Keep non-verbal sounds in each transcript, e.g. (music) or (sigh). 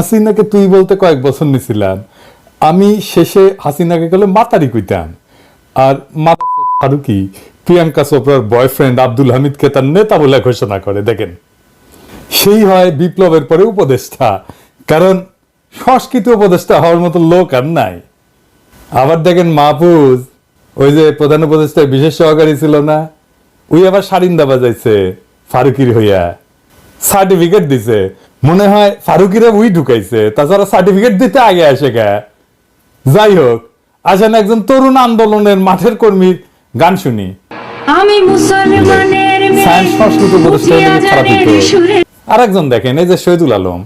হাসিনাকে তুই বলতে কয়েক বছর নিছিলাম। আমি শেষে হাসিনাকে গেলে মাতারি কইতাম আর মাতা ফারুকি, প্রিয়াঙ্কা চোপড়ার বয়ফ্রেন্ড আব্দুল হামিদকে তার নেতা বলে ঘোষণা করে, দেখেন। সেই হয় বিপ্লবের পরে উপদেষ্টা, কারণ সংস্কৃত উপদেষ্টা হওয়ার মতো লোক আর নাই। আবার দেখেন মাহফুজ, ওই যে প্রধান উপদেষ্টা বিশেষ সহকারী ছিল না, ওই আবার সারিন্দা বাজাইছে ফারুকির হইয়া। সার্টিফিকেট দিছে মনে হয় ফারুকিরা উই ঢুকাইছে তাছাড়া সার্টিফিকেট দিতে আগে আসে গে যাই হোক আসেন একজন তরুণ আন্দোলনের মাঠের কর্মীর গান শুনি। আমি মুসলমানের। সুরে। আরেকজন দেখেন এই যে শহীদুল আলম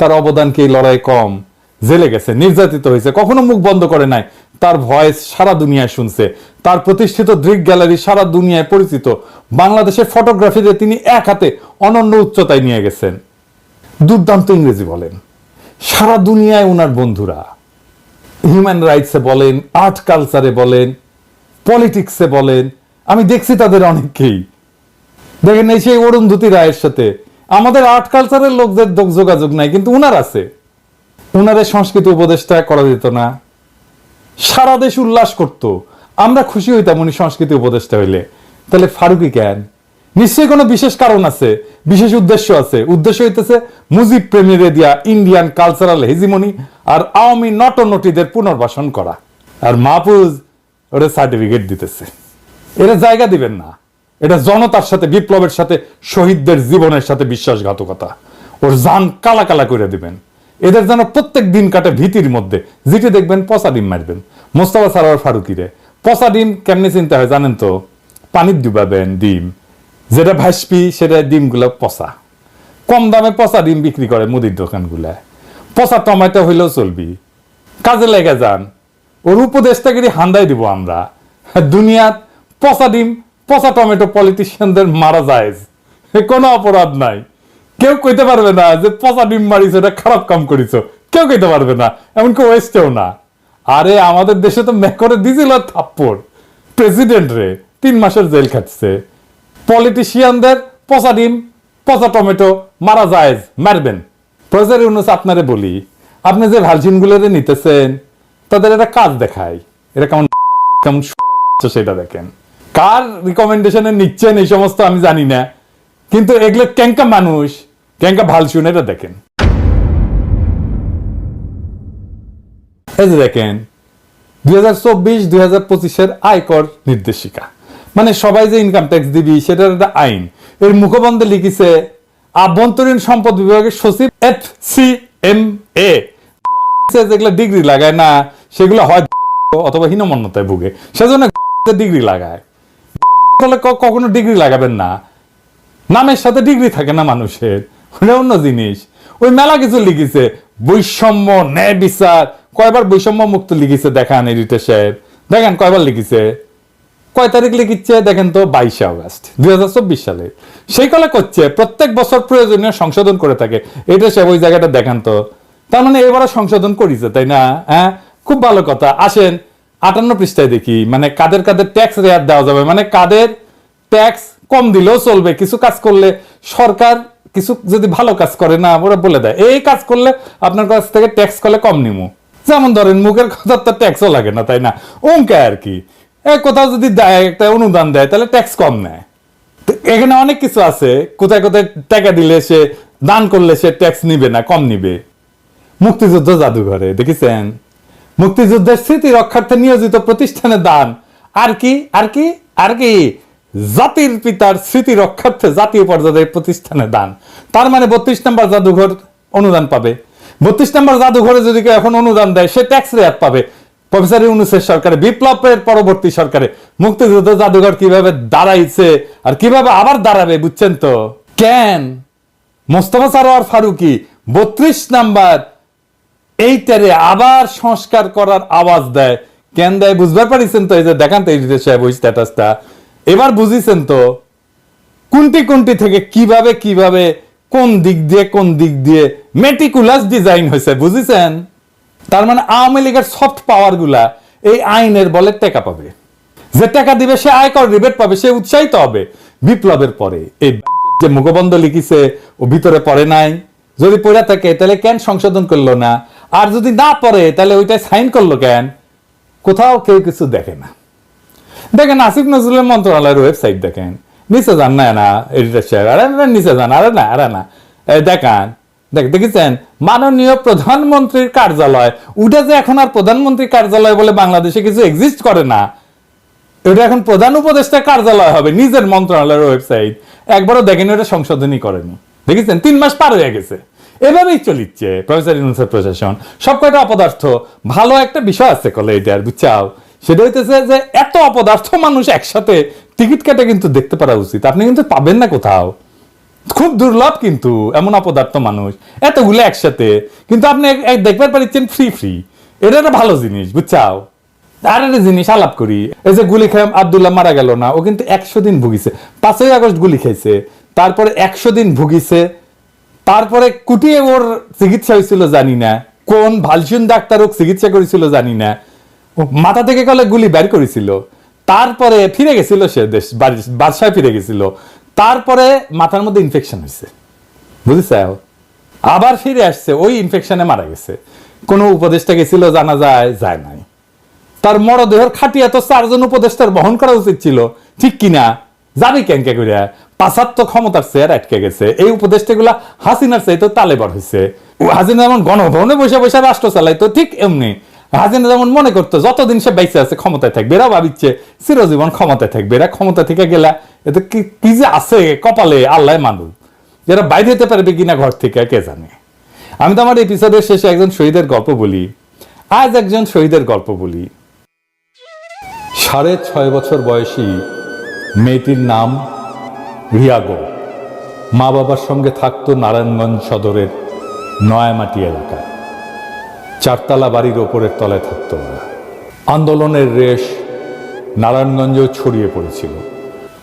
তার অবদান কি লড়াই কম? জেলে গেছে নির্যাতিত হয়েছে কখনো মুখ বন্ধ করে নাই। তার ভয়েস সারা দুনিয়ায় শুনছে। তার প্রতিষ্ঠিত দৃক গ্যালারি সারা দুনিয়ায় পরিচিত। বাংলাদেশের ফটোগ্রাফিতে তিনি এক হাতে অনন্য উচ্চতায় নিয়ে গেছেন। দুর্দান্ত ইংরেজি বলেন। সারা দুনিয়ায় ওনার বন্ধুরা। হিউম্যান রাইটসে বলেন আর্ট কালচারে বলেন পলিটিক্সে বলেন, আমি দেখছি তাদের অনেককেই। দেখেন এই সেই অরুন্ধতী রায়ের সাথে। আমাদের আর্ট কালচারের লোকদের যোগাযোগ নাই, কিন্তু উনার আছে। উনারে সংস্কৃত উপদেষ্টা করা যেত না। সারা দেশ উল্লাস করত। আমরা খুশি হইতাম উনি সংস্কৃতি উপদেষ্টা হইলে। তাহলে ফারুকি কেন? নিশ্চয়ই কোনো বিশেষ কারণ আছে, বিশেষ উদ্দেশ্য আছে। উদ্দেশ্য হইতেছে মুজিব প্রেমীরে দিয়া ইন্ডিয়ান কালচারাল হেজিমনি আর আওয়ামী নটনটিদের পুনর্বাসন করা। আর মাহফুজ ওরা সার্টিফিকেট দিতেছে। এরা জায়গা দিবেন না। এটা জনতার সাথে, বিপ্লবের সাথে, শহীদদের জীবনের সাথে বিশ্বাসঘাতকতা। ওর জান কালা কালা করে দিবেন। এদের যেন প্রত্যেক দিন কাটে ভীতির মধ্যে। যেটি দেখবেন, পচা ডিম মারবেন। মোস্তফা সারোয়ার ফারুকিরে পচা ডিম কেমনি চিন্তা হয় জানেন তো? পানির ডুবাবেন ডিম। যেটা ভাসপি সেটা ডিমগুলো পচা। কম দামে পচা ডিম বিক্রি করে মুদির দোকানগুলায়। পচা টমেটো হইলেও চলবি। কাজে লেগে যান। ওর উপদেশটাগিরি হান্দাই দিব আমরা। দুনিয়াত পচা ডিম, পচা টমেটো পলিটিশিয়ানদের মারা যায়। কোনো অপরাধ নাই। কেউ কইতে পারবে না যে পচা ডিম মারিছ, এটা খারাপ কাম করিছ। কেউ কইতে পারবে না, এমনকি ওয়েস্টেও না। আরে, আমাদের দেশে তো মেকরে দিছিল থাপ্পড়। প্রেসিডেন্ট রে, তিন মাসের জেল খাটছে। পলিটিশিয়ানদের পচা ডিম, পচা টমেটো মারা যায়, মারবেন। প্রজার ইউনুস আপনারে বলি, আপনি যে ভালচিনগুলোরে নিতেছেন, তাদের একটা কাজ দেখায় এটা কেমন (laughs) কেমন সেটা দেখেন। কার রিকমেন্ডেশনে নিচ্ছেন এই সমস্ত আমি জানি না, কিন্তু এগুলো ক্যাঙ্কা মানুষ ক্যাঙ্কা ভালচুন এটা দেখেন। এই যে দেখেন, দুই হাজার চব্বিশ, দুই হাজার পঁচিশের আয়কর নির্দেশিকা। মানে সবাই যে ইনকাম ট্যাক্স দিবি, সেটার একটা আইন। এর মুখবন্ধে লিখিছে, আভ্যন্তরীণ সম্পদ বিভাগের সচিব এফ সি এম এ যেগুলো ডিগ্রি লাগায় না, সেগুলো হয় অথবা হীনমন্যতায় ভুগে। সেজন্য ডিগ্রি লাগায়। কখনো ডিগ্রি লাগাবেন না। নামের সাথে ডিগ্রি থাকে না মানুষের। ওটা অন্য জিনিস। ওই মেলা কিছু লিখেছে, বৈষম্য, ন্যায় বিচার। কয়বার বৈষম্য মুক্ত লিখেছে, দেখান এডিটর সাহেব দেখেন কয়বার লিখেছে। কয় তারিখ লিখিচ্ছে? দেখেন তো বাইশে আগস্ট, দুই সালে। সেই কলা করছে, প্রত্যেক বছর প্রয়োজনীয় সংশোধন করে থাকে। এটা সে ওই জায়গাটা দেখান তো। তার মানে এবারও সংশোধন করিছে, তাই না? হ্যাঁ? খুব ভালো কথা। আসেন, আটান্ন পৃষ্ঠায় দেখি। মানে কাদের কাদের ট্যাক্স রেয়ার দেওয়া যাবে? মানে কাদের ট্যাক্স কম দিলেও চলবে। কিছু কাজ করলে সরকার কিছু যদি ভালো কাজ করে না, ওরা বলে দেয়, এই কাজ করলে আপনার কাছ থেকে ট্যাক্স করলে কম নিমু। যেমন ধরেন, মুখের কথা তো ট্যাক্সও লাগে না, তাই না? অঙ্কে আর কি। কোথাও যদি দেয়, একটা অনুদান দেয়, তাহলে ট্যাক্স কম নেয়। এখানে অনেক কিছু আছে, কোথায় কোথায় টাকা দিলে সে দান করলে সে ট্যাক্স নিবে না, কম নিবে। মুক্তিযুদ্ধ জাদুঘরে, দেখেছেন? মুক্তিযুদ্ধের স্মৃতি রক্ষার্থে নিয়োজিত প্রতিষ্ঠানে দান। আর কি আর কি আর কি? জাতির পিতার স্মৃতি রক্ষার্থে জাতীয় পর্যায়ে প্রতিষ্ঠানে দান। তার মানে বত্রিশ নম্বর জাদুঘর অনুদান পাবে। বত্রিশ নম্বর জাদুঘরে যদি কেউ এখন অনুদান দেয়, সে ট্যাক্স রেয়াত পাবে। প্রফেসর ইউনুসের সরকারে, বিপ্লবের পরবর্তী সরকারে মুক্তিযুদ্ধ জাদুঘর কীভাবে দাঁড়াইছে আর কীভাবে আবার দাঁড়াবে, বুঝছেন তো? কেন? মোস্তফা সারোয়ার ফারুকি বত্রিশ নাম্বার এইটারে আবার সংস্কার করার আওয়াজ দেয়। কেন দেয়? বুঝতে পারিছেন তো? এই যে দেখান তো এডিটর সাহেব ওই স্ট্যাটাসটা এবার বুঝিছেন তো, কোনটি কোনটি থেকে কীভাবে কীভাবে কোন দিক দিয়ে কোন দিক দিয়ে মেটিকুলাস ডিজাইন হয়েছে, বুঝেছেন? তার মানে আওয়ামী লীগের সফট পাওয়ারগুলা এই আইনের বলে টেকা পাবে। যে টাকা দিবে সে আয়কর রিবেট পাবে সে উৎসাহিত হবে বিপ্লবের পরে। এই যে মুখবন্ধ লিখিছে ও ভিতরে পড়ে নাই। যদি পড়ে থাকে তাহলে কেন সংশোধন করল না? আর যদি না পড়ে তাহলে ওইটা সাইন করল কেন? কোথাও কেউ কিছু দেখে না। দেখেন আসিফ নজরুলের মন্ত্রণালয়ের ওয়েবসাইট দেখেন। নিচে যান না না এডিটর সাহেব। আরে না, নিচে যান। আরে না আরে না। দেখান দেখ, দেখেছেন? মাননীয় প্রধানমন্ত্রীর কার্যালয়। ওটা যে এখন আর প্রধানমন্ত্রীর কার্যালয় বলে বাংলাদেশে কিছু এক্সিস্ট করে না এটা এখন প্রধান উপদেষ্টা কার্যালয় হবে, নিজের মন্ত্রণালয়ের ওয়েবসাইট একবারও দেখেন, ওটা সংশোধনই করেনি। দেখেছেন? তিন মাস পার হয়ে গেছে। এভাবেই চলিচ্ছে, প্রফেসর ইউনুসের প্রশাসন। সব কয়টা অপদার্থ। ভালো একটা বিষয় আছে কলে এটার বুঝছাও? সেটা হইতেছে যে, এত অপদার্থ মানুষ একসাথে টিকিট কেটে কিন্তু দেখতে পারা উচিত। আপনি কিন্তু পাবেন না কোথাও। খুব দুর্লভ কিন্তু, এমন অপদার্থ মানুষ। এতগুলো একসাথে, কিন্তু আপনি দেখতে পারছেন ফ্রি ফ্রি এটা একটা ভালো জিনিস, বুঝছাও? আর একটা জিনিস আলাপ করি, এই যে গুলি খাম আবদুল্লাহ মারা গেল না, ও কিন্তু একশো দিন ভুগিছে। পাঁচই আগস্ট গুলি খাইছে, তারপরে একশো দিন ভুগিছে, তারপরে কুটিয়ে ওর চিকিৎসা হয়েছিল জানি না, কোন ভালসুন ডাক্তার ওর চিকিৎসা করেছিল জানি না। মাথা থেকে কলে গুলি বের করেছিল, তারপরে ফিরে গেছিল সে দেশ বাদশায় ফিরে গেছিল। তারপরে মাথার মধ্যে ইনফেকশন হয়েছে। বুঝেছ? আবার ফিরে আসছে, ওই ইনফেকশনে মারা গেছে। কোনো উপদেশটা গেছিল, জানা যায় যায় নাই। তার মরদেহের খাটিয়া তো চারজন উপদেষ্টার বহন করা উচিত ছিল। ঠিক কিনা? যাবি কেনকে করিয়া পাঁচাত্ত ক্ষমতার চেয়ার আটকে গেছে। এই উপদেষ্টাগুলা হাসিনার চাইতো তালেবার হয়েছে হাসিনা যেমন গণভবনে বসে বসে রাষ্ট্র চালাইতো, ঠিক এমনি। হাসিনা যেমন মনে করতো, যতদিন সে বেঁচে আছে ক্ষমতায় থাকবে এরা ভাবিচ্ছে চিরজীবন ক্ষমতায় থাকবে। এরা ক্ষমতা থেকে গেলা এতে কি যে আছে কপালে, আল্লাহ মানুষ। এরা বাইরে হতে পারবে কিনা ঘর থেকে, কে জানে? আমি তো আমার এপিসোডের শেষে একজন শহীদের গল্প বলি। আজ একজন শহীদের গল্প বলি। সাড়ে ছয় বছর বয়সী মেয়েটির নাম রিয়াগো। মা বাবার সঙ্গে থাকতো নারায়ণগঞ্জ সদরের নয়ামাটি এলাকায়। চারতলা বাড়ির ওপরের তলায় থাকতো ওরা আন্দোলনের রেশ নারায়ণগঞ্জেও ছড়িয়ে পড়েছিল।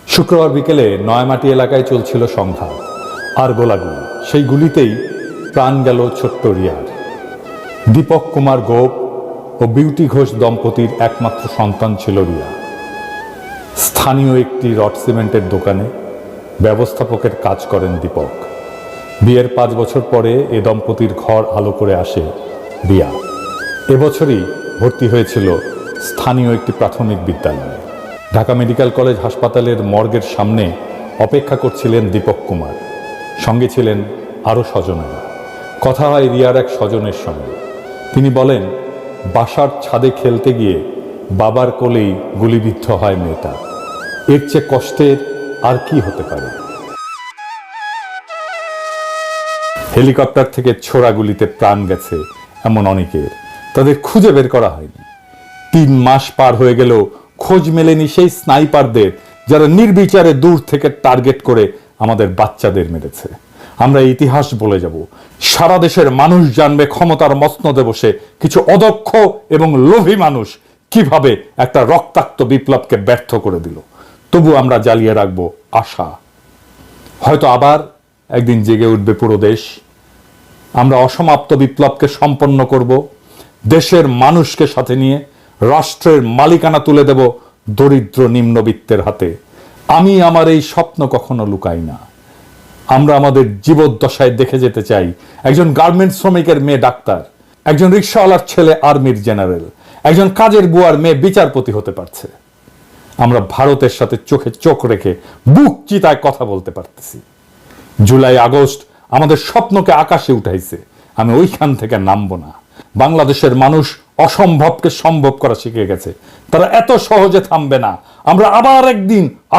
শুক্রবার বিকেলে নয়ামাটি এলাকায় চলছিল সংঘাত। আর গোলাগুলি, সেই গুলিতেই প্রাণ গেল ছোট্ট রিয়ার। দীপক কুমার গোপ ও বিউটি ঘোষ দম্পতির একমাত্র সন্তান ছিল রিয়া। স্থানীয় একটি রড সিমেন্টের দোকানে ব্যবস্থাপকের কাজ করেন দীপক। বিয়ের পাঁচ বছর পরে এ দম্পতির ঘর আলো করে আসে রিয়া। এবছরই ভর্তি হয়েছিল স্থানীয় একটি প্রাথমিক বিদ্যালয়ে। ঢাকা মেডিকেল কলেজ হাসপাতালের মর্গের সামনে অপেক্ষা করছিলেন দীপক কুমার। সঙ্গে ছিলেন আরও স্বজনেরা। কথা হয় রিয়ার এক স্বজনের সঙ্গে। তিনি বলেন, বাসার ছাদে খেলতে গিয়ে বাবার কোলেই গুলিবিদ্ধ হয় মেয়েটা। এর চেয়ে কষ্টের আর কি হতে পারে? হেলিকপ্টার থেকে ছোড়া গুলিতে প্রাণ গেছে এমন অনেকের। তাদের খুঁজে বের করা হয়নি। তিন মাস পার হয়ে গেলেও খোঁজ মেলেনি সেই স্নাইপারদের, যারা নির্বিচারে দূর থেকে টার্গেট করে আমাদের বাচ্চাদের মেরেছে। আমরা ইতিহাস বলে যাব। সারা দেশের মানুষ জানবে ক্ষমতার মসনদে বসে কিছু অদক্ষ এবং লোভী মানুষ কীভাবে একটা রক্তাক্ত বিপ্লবকে ব্যর্থ করে দিল। তবু আমরা জ্বালিয়ে রাখব আশা। হয়তো আবার একদিন জেগে উঠবে পুরো দেশ। আমরা অসমাপ্ত বিপ্লবকে সম্পন্ন করব, দেশের মানুষকে সাথে নিয়ে রাষ্ট্রের মালিকানা তুলে দেব দরিদ্র নিম্নবিত্তের হাতে। আমি আমার এই স্বপ্ন কখনো লুকাই না। আমরা আমাদের জীবদ্দশায় দেখে যেতে চাই। একজন গার্মেন্ট শ্রমিকের মেয়ে ডাক্তার, একজন রিক্সাওয়ালার ছেলে আর্মির জেনারেল, একজন কাজের বুয়ার মেয়ে বিচারপতি হতে পারছে। আমরা ভারতের সাথে চোখে চোখ রেখে বুক চিতায় কথা বলতে পারতেছি। জুলাই আগস্ট আমাদের স্বপ্নকে আকাশে উঠাইছে। আমি ওইখান থেকে নামবো না। বাংলাদেশের মানুষ অসম্ভবকে সম্ভব করা শিখে গেছে। তারা এত সহজে থামবে না। আমরা আবার একদিন